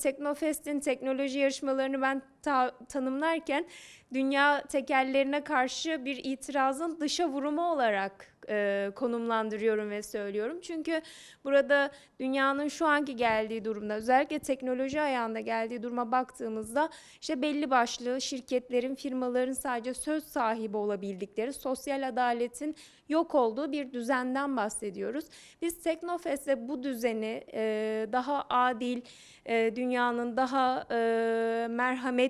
Teknofest'in teknoloji yarışmalarını ben ta- tanımlarken dünya tekellerine karşı bir itirazın dışa vurumu olarak e, konumlandırıyorum ve söylüyorum. Çünkü burada dünyanın şu anki geldiği durumda özellikle teknoloji ayağında geldiği duruma baktığımızda işte belli başlı şirketlerin, firmaların sadece söz sahibi olabildikleri sosyal adaletin yok olduğu bir düzenden bahsediyoruz. Biz Teknofest'te bu düzeni e, daha adil, e, dünyanın daha e,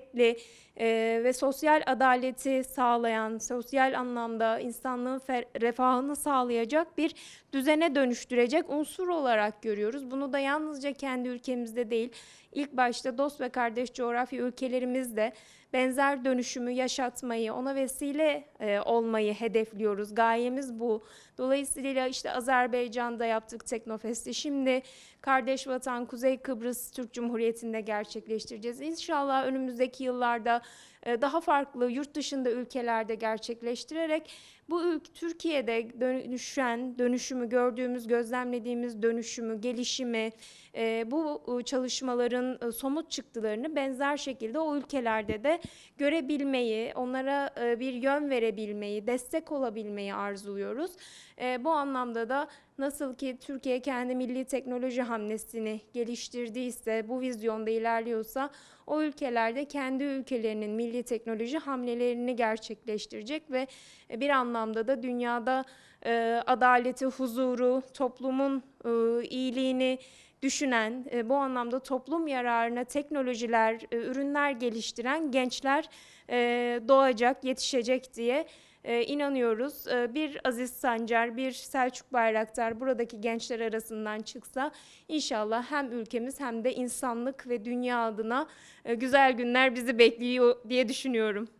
merhametli e, ve sosyal adaleti sağlayan, sosyal anlamda insanlığın refahını sağlayacak bir düzene dönüştürecek unsur olarak görüyoruz. Bunu da yalnızca kendi ülkemizde değil, ilk başta dost ve kardeş coğrafya ülkelerimizde benzer dönüşümü yaşatmayı, ona vesile e, olmayı hedefliyoruz. Gayemiz bu. Dolayısıyla işte Azerbaycan'da yaptık Teknofest'i. Şimdi kardeş vatan Kuzey Kıbrıs Türk Cumhuriyeti'nde gerçekleştireceğiz. İnşallah önümüzdeki yıllarda e, daha farklı yurt dışında ülkelerde gerçekleştirerek bu Türkiye'de dönüşen, dönüşümü gördüğümüz, gözlemlediğimiz dönüşümü, gelişimi, e, bu çalışmaların e, somut çıktılarını benzer şekilde o ülkelerde de görebilmeyi, onlara bir yön verebilmeyi, destek olabilmeyi arzuluyoruz. Bu anlamda da nasıl ki Türkiye kendi milli teknoloji hamlesini geliştirdiyse, bu vizyonda ilerliyorsa o ülkelerde kendi ülkelerinin milli teknoloji hamlelerini gerçekleştirecek ve e, bir anlamda da dünyada e, adaleti, huzuru, toplumun e, iyiliğini düşünen, e, bu anlamda toplum yararına teknolojiler, e, ürünler geliştiren gençler e, doğacak, yetişecek diye e, inanıyoruz. E, bir Aziz Sancar, bir Selçuk Bayraktar buradaki gençler arasından çıksa inşallah hem ülkemiz hem de insanlık ve dünya adına e, güzel günler bizi bekliyor diye düşünüyorum.